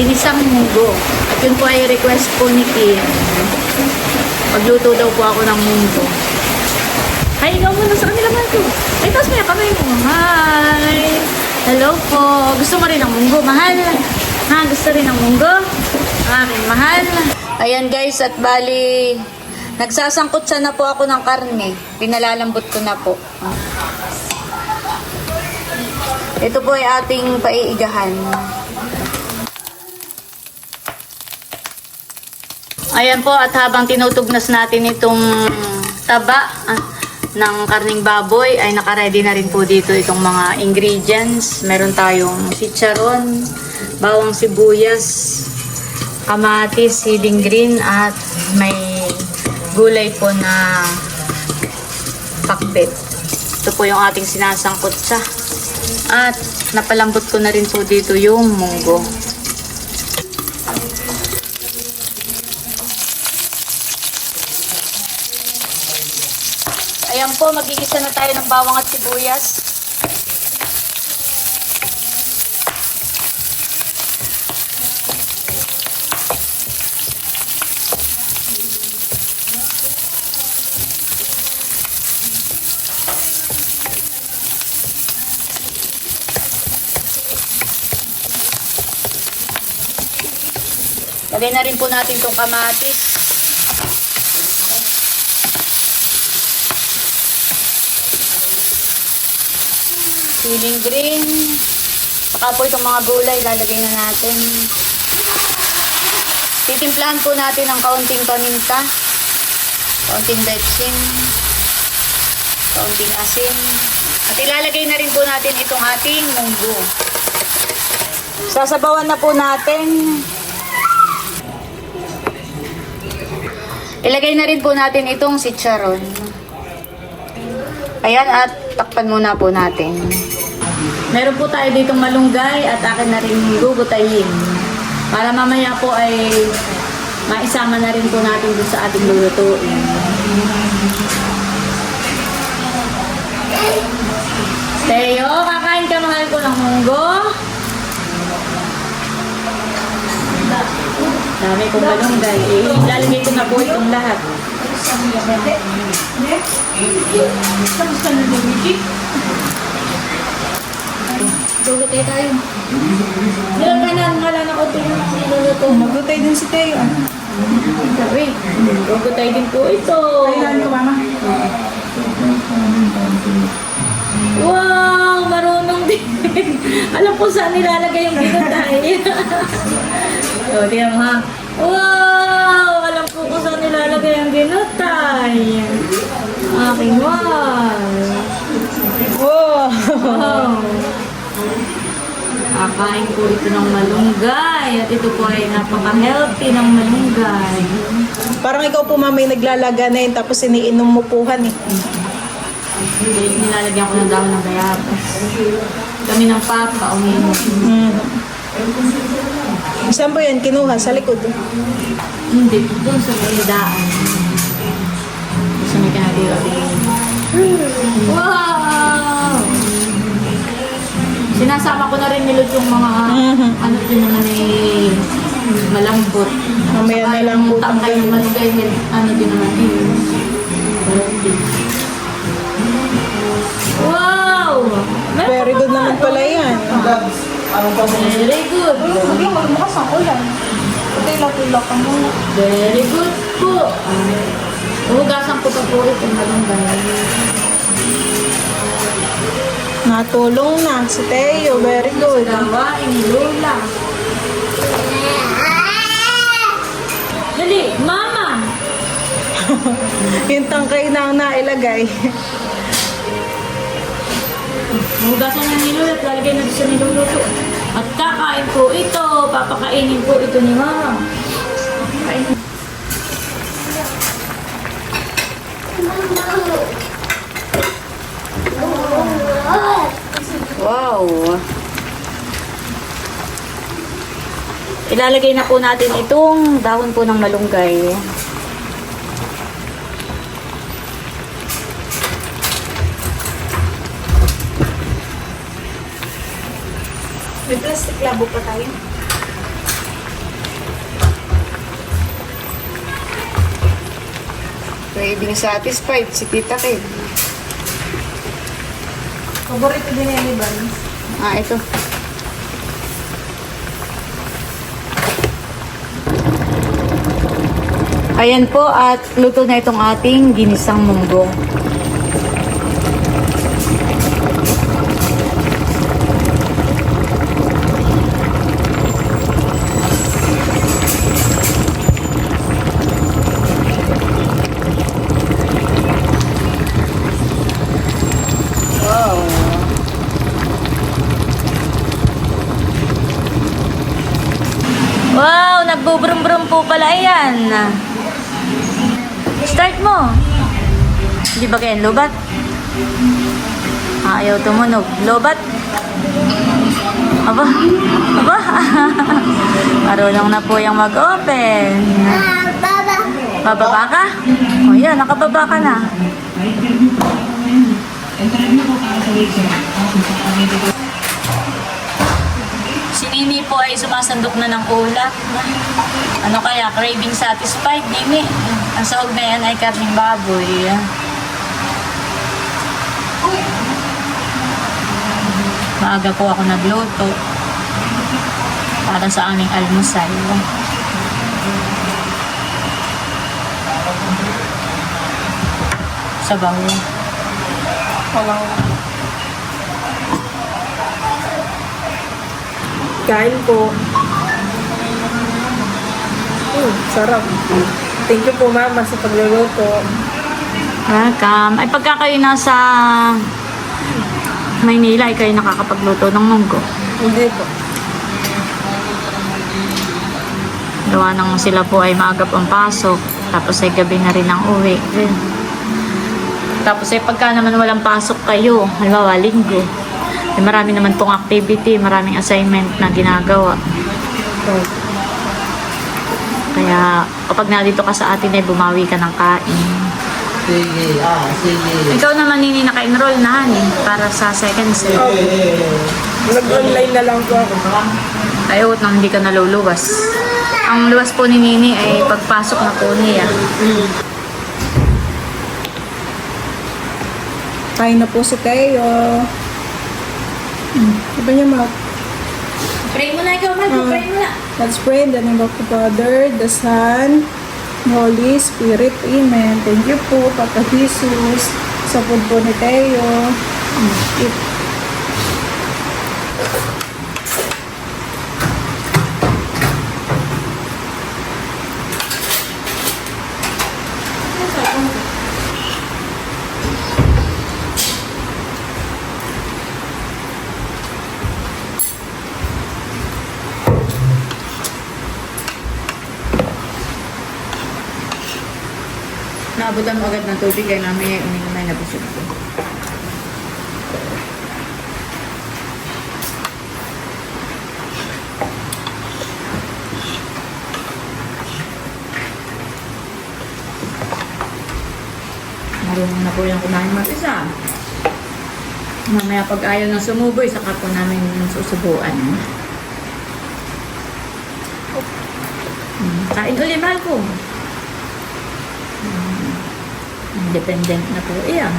ginisang munggo. At yun po ay request po ni Kim. Magluto daw po ako ng munggo. Hi, ikaw muna sa kanila man ko. Ay, tapos may kamay mo. Hi! Hello po. Gusto mo rin ng munggo, mahal? Ha, gusto rin ng munggo? Aking mahal. Ayan guys, at bali, nagsasangkot sana po ako ng karne. Pinalalambot ko na po. Ito po ay ating paiigahan. Ayan po, at habang tinutugnas natin itong taba ah, ng karning baboy, ay nakaredy na rin po dito itong mga ingredients. Meron tayong chicharon, bawang sibuyas, kamatis, siling green, at may gulay po na pakbet. Ito po yung ating sinasangkot sa. At napalambot ko na rin po dito yung munggo. Ayan po, magigisa na tayo ng bawang at sibuyas. Lagay na rin po natin itong kamatis. Siling green. Saka po itong mga gulay, lalagay na natin. Titimplahan po natin ng kaunting paminta. Kaunting betsin. Kaunting asin. At ilalagay na rin po natin itong ating munggo. Sasabawan na po natin. Ilagay na rin po natin itong chicharon. Ayan, at takpan muna po natin. Meron po tayo ditong malunggay at akin na rin gugutayin. Para mamaya po ay maisama na rin po natin dun sa ating lulutuin. Teo, kakain ka mahal ko ng munggo? Dami kong malunggay. Eh, ilalagay ko na po itong lahat. Lulutay tayo. Ilang ka na, ngala na ko yung niluluto. Magutay din si Teo. Sabi, lulutay din po ito. Kailan ko, mama? Wow, marunong din. Alam po saan nilalagay yung ginutay. o, di mo ha. Wow, alam po kung saan nilalagay yung ginutay. Aking wow. Wow! Wow. Kakain po ito ng malunggay. At ito po ay napaka-healthy ng malunggay. Parang ikaw po, mama, yung naglalaga na yun, tapos iniinom mo puhan eh. Hindi, nilalagyan ko ng dahon ng bayabas. Kami ng papa, uminom. Hmm. Saan po yan? Kinuha? Sa likod. Hindi, doon sa may daan. Sa may kanadira. Wow! Sinasama ko na rin nilot yung mga Mhm. ano din naman eh malambot. Mamaya na lang yung po tangkay yung malunggay, ano din naman eh. Wow! Very good naman pala yan. Very good. Hindi, magbukas ang ulan. Tila-tila ka muna. Very good po. Hugasan ko pa po ito malunggay. Natulong na si Teo. Very good. Gawain ni Lola. Dali, Mama! Yung tangkay na ang nailagay. Hugasan na ni Lola at lalagay na sa niluluto. At kakain po ito. Papakainin po ito ni Mama. Wow! Ilalagay na po natin itong dahon po ng malunggay. May plastic labo pa tayo. Craving satisfied si Tita Kim. Paborito din yan ni Buns. Ah, ito. Ayan po at luto na itong ating ginisang munggo. Nagbubrum-brum po pala yan. Start mo. Hindi ba kayo lobat? Ayaw tumunog. Lobat? Aba, aba. Marunong na po yung mag-open. Bababa ka? O yan, nakababa ka na. Si Nini po ay sumasandok na ng ulam. Ano kaya? Craving satisfied, Nini. Ang sahog na yan ay karning baboy. Maaga po ako nagluto para sa aming almusal. Sabaw. Palaw. Kain po. Mm, sarap. Thank you po mama sa pagluluto. Welcome. Ay pagka kayo nasa Maynila, ay kayo nakakapagluto ng munggo. Hindi po. Gawa nang sila po ay maagap ang pasok. Tapos ay gabi na rin ang uwi. Tapos ay pagka naman walang pasok kayo, halimbawa linggo, ay marami naman pong activity, maraming assignment na ginagawa. Oh. Kaya kapag nandito ka sa atin ay bumawi ka ng kain. Sige, ah, sige. Ikaw naman nini naka-enroll na hani para sa second sem. Nag-online na lang po ako. Ayot nang hindi ka naluluwas. Ang luwas po ni Nini ay pagpasok na po niya. Kain na po si Teo. Hmm. Iba niya mouth. Pray mo na ikaw, Mag. Ah. Pray mo na. Let's pray in the name of the Father, the Son, Holy Spirit. Amen. Thank you po, Papa Jesus, sa po ni Teo. Mm. Naabutan mo agad ng tubig kaya namin uminom na nabusog. Marunong na po yung kumain mag-isa. Mamaya pag ayaw na sumuboy, saka po namin susubuan. Hmm, Kain uli, mahal ko. Independent na po iyan.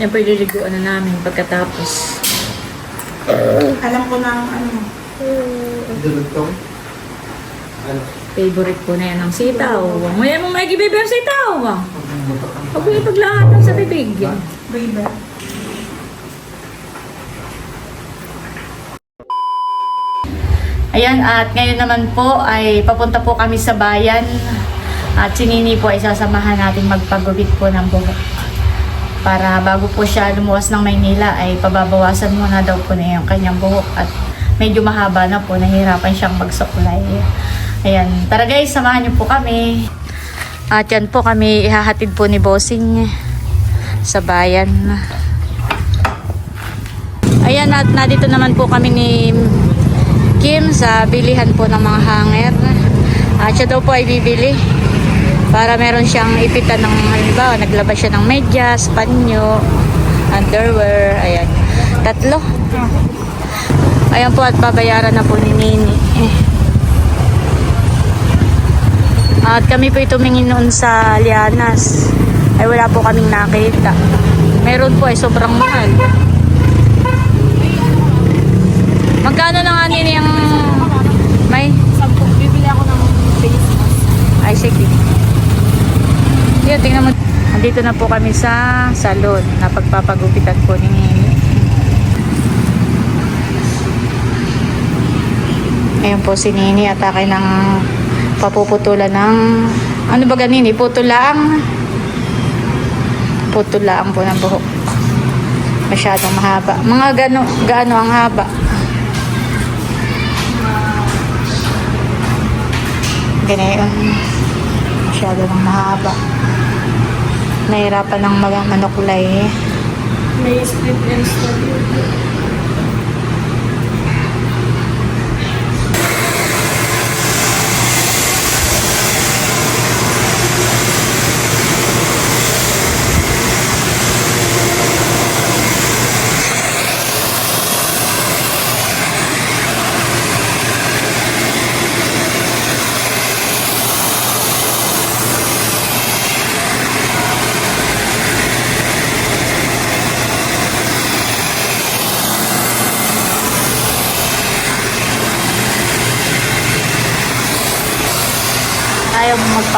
Yan po ililiguan na namin pagkatapos. Alam ko na ang ano. Durugtong? Ano? Favorite po na yan ng sitaw. Maya mo may gibibi ang sitaw. Huwag mo ipaglahatan sa bibig. Baby. Ayan, at ngayon naman po ay papunta po kami sa bayan. At si Nini po ay sasamahan natin magpagubit po ng buhok. Para bago po siya lumuwas ng Maynila ay pababawasan muna daw po na yung kanyang buhok. At medyo mahaba na po, nahihirapan siyang magsuklay. Ayan, tara guys, samahan niyo po kami. At yan po kami ihahatid po ni Bossing sa bayan. Ayan, at nandito naman po kami ni Kim sa bilihan po ng mga hanger. At siya daw po ay bibili. Para meron siyang ipitan ng, halimbawa, naglabas siya ng medyas, panyo, underwear, ayan. Tatlo. Ayan po at babayaran na po ni Nini. At kami po tumingin noon sa Lianas. Ay wala po kaming nakita. Meron po ay sobrang mahal. Magkano na nga Nini ang may? Sampo, bibili ako ng face mask. Ay sige. Yan, tingnan mo. Andito na po kami sa salon na pagpapagupitan po ni Nini. Ayan po si Nini at akin ng papuputulan ng ano ba ganini? Putulaang putulaang po ng buhok. Masyadong mahaba. Mga gano, gaano ang haba? Ganyan. Masyado nang mahaba. Nahirapan ng mga manuklay. May split study. Ayaw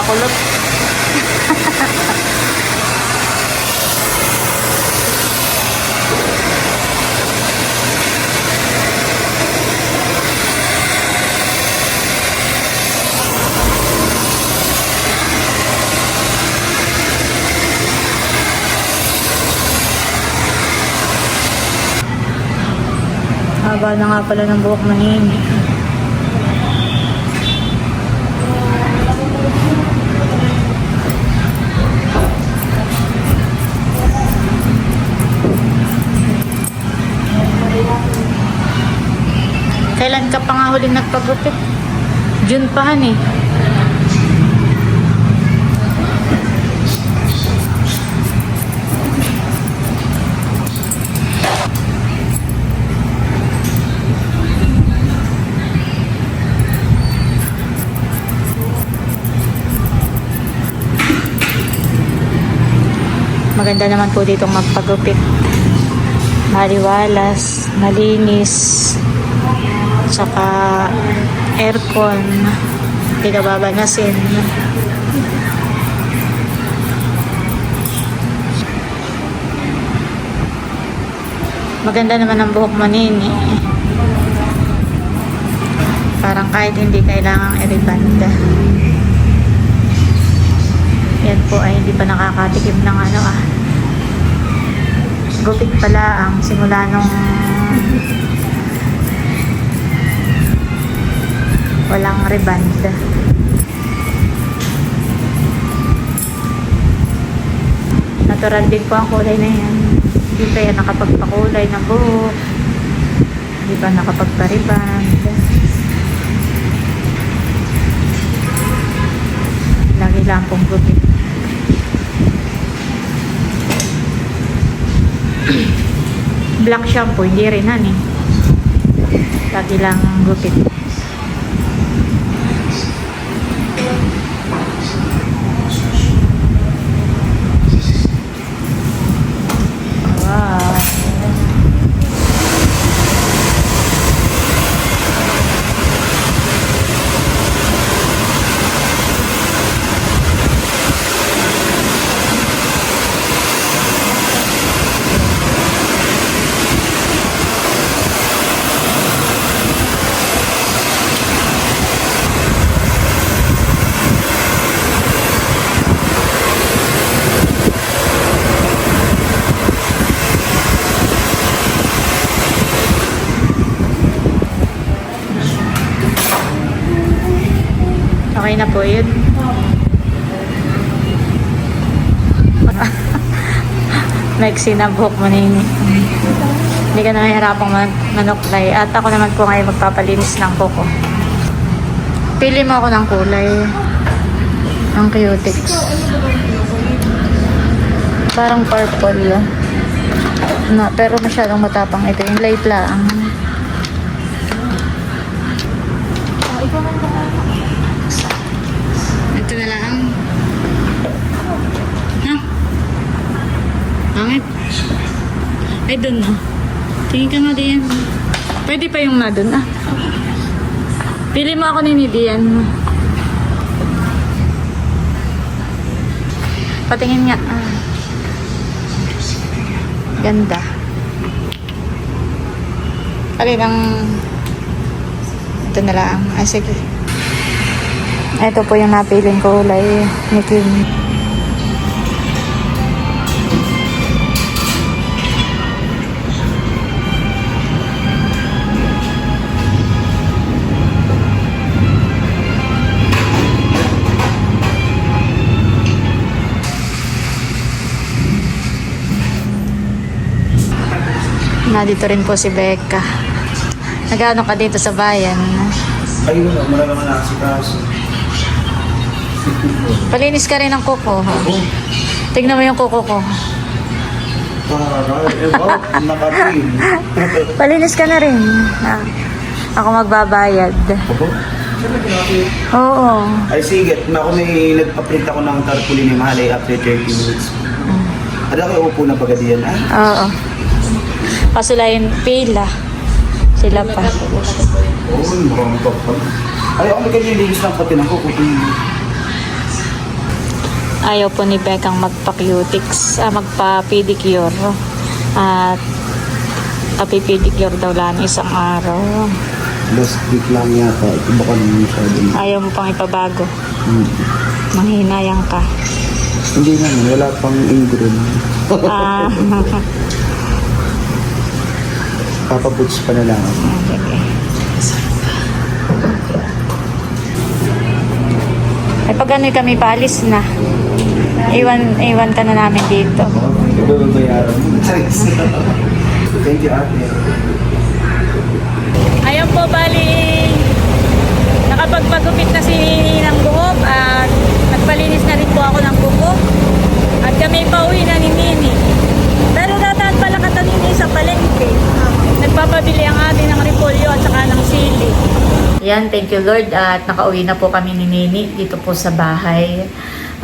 mo magpakulot. Haba na nga pala ng buhok manini. Kailan ka pa nga huling nagpagupit? June pa han eh. Maganda naman po dito magpagupit. Maliwalas, malinis, tsaka aircon, hindi ka babanasin. Maganda naman ang buhok manini. Parang kahit hindi kailangang i-reband. Yan po ay hindi pa nakakatikim ng ano ah. Gupit pala ang simula nung walang reband. Natural din po ang kulay na yan. Hindi pa yan nakapagpakulay ng buhok. Hindi pa nakapagpa-reband. Lagi lang pong gupit. Black shampoo, hindi rin han eh. Lagi lang gupit. Wow. Okay na po yun. Maiksi na buhok mo nini. Hindi ka na mahirapang man manuklay. At ako naman po ngayon magpapalinis ng kuko. Pili mo ako ng kulay. Ang cutics. Parang purple. Na, pero masyadong matapang ito. Yung light lang. Ito na lang. Ha? Pangit. Ay, dun na. Tingin ka nga diyan. Pwede pa yung na dun ah. Pili mo ako ni Dian. Patingin nga. Ah. Ganda. Alin ang... Ito na lang. Ay, sige. Ito po yung napiling kulay ni Kim. Nandito rin po si Becca. Nagano ka dito sa bayan? Ayun na, marami mga nakasikaso. Palinis ka rin ng kuko. Tignan mo yung kuko ko. Eh. Palinis ka na rin. Ah, ako magbabayad. Na? Oo. Ay sige, na ako may nagpa-print ako ng tarpaulin ni Mahalay after 30 minutes. Ada kayo upo na pagad yan, ah? Oo. Kaso lang pila. Sila pa. Oo, marami pa pa. Ay, ako nagkalilinis ng pati ng kuko. Ayaw po ni Bekang magpa-cutics, ah, magpa-pedicure. At kapipedicure daw lang isang araw. Last week lang yata. Baka naman siya din. Ayaw mo pang ipabago. Hmm. Manghinayang ka. Hindi naman, wala pang ingredient. Ah, Papabuts pa na lang sige. Ay pag ano kami paalis na. Iwan, iwan ka na namin dito. Ito ang bayaran mo. Thank you, ate. Ayun po, bali, nakapagpagupit na si Ninang Buhok at nagpalinis na rin po ako ng buko. At kami pauwi na ni Nini. Pero dataan pala kata Nini sa palengke. Nagpapabili ang atin ng repolyo at saka ng sili. Yan, thank you Lord. At nakauwi na po kami ni Nini dito po sa bahay.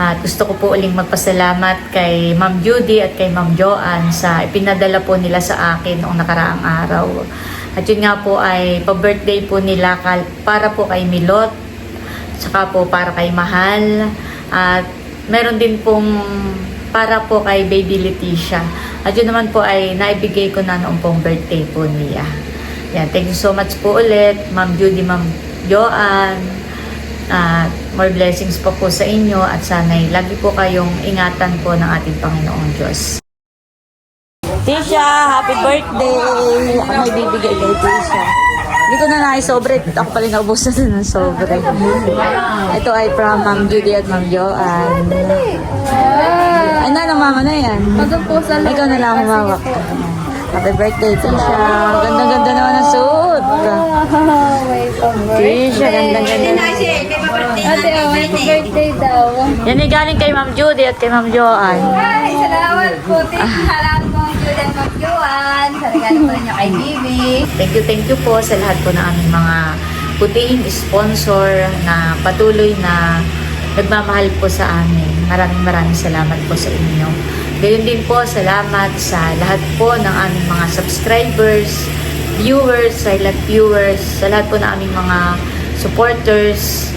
At gusto ko po uling magpasalamat kay Ma'am Judy at kay Ma'am Joanne sa ipinadala po nila sa akin noong nakaraang araw. At yun nga po ay pa-birthday po nila para po kay Milot, saka po para kay Mahal, at meron din pong para po kay Baby Leticia. At yun naman po ay naibigay ko na noong pong birthday po niya. Yan, thank you so much po ulit, Ma'am Judy, Ma'am Joanne. At more blessings po po sa inyo at sana'y lagi po kayong ingatan po ng ating Panginoong Diyos. Tisha, happy birthday! Ako may bibigay kay Tisha. Hindi ko na naisobre. Ako pala naubusan na ng sobre. Ito ay from Ma'am Judy at Ma'am Joanne. Ay na, ng mama na yan. Ikaw na lang humawak. Happy birthday, Tisha. Ganda-ganda naman ang suot. Tisha, ganda-ganda. Ate, oh, happy birthday daw. Yan ay galing kay Ma'am Judy at kay Ma'am Joanne. Ay, salamat po. Salamat po ang Julian Magjuan. Sa regalo po ninyo kay Bibi. Thank you, thank you po sa lahat po ng aming mga putihing sponsor na patuloy na nagmamahal po sa amin. Maraming maraming salamat po sa inyo. Gayon din po, salamat sa lahat po ng aming mga subscribers, viewers, silent viewers, sa lahat po ng aming mga supporters,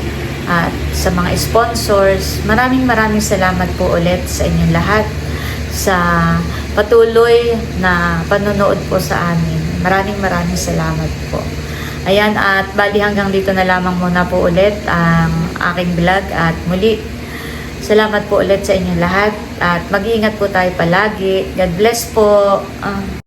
at sa mga sponsors. Maraming maraming salamat po ulit sa inyong lahat sa patuloy na panonood po sa amin. Maraming maraming salamat po. Ayan, at bali hanggang dito na lamang muna po ulit ang aking vlog at muli salamat po ulit sa inyong lahat at mag-iingat po tayo palagi. God bless po. Ah.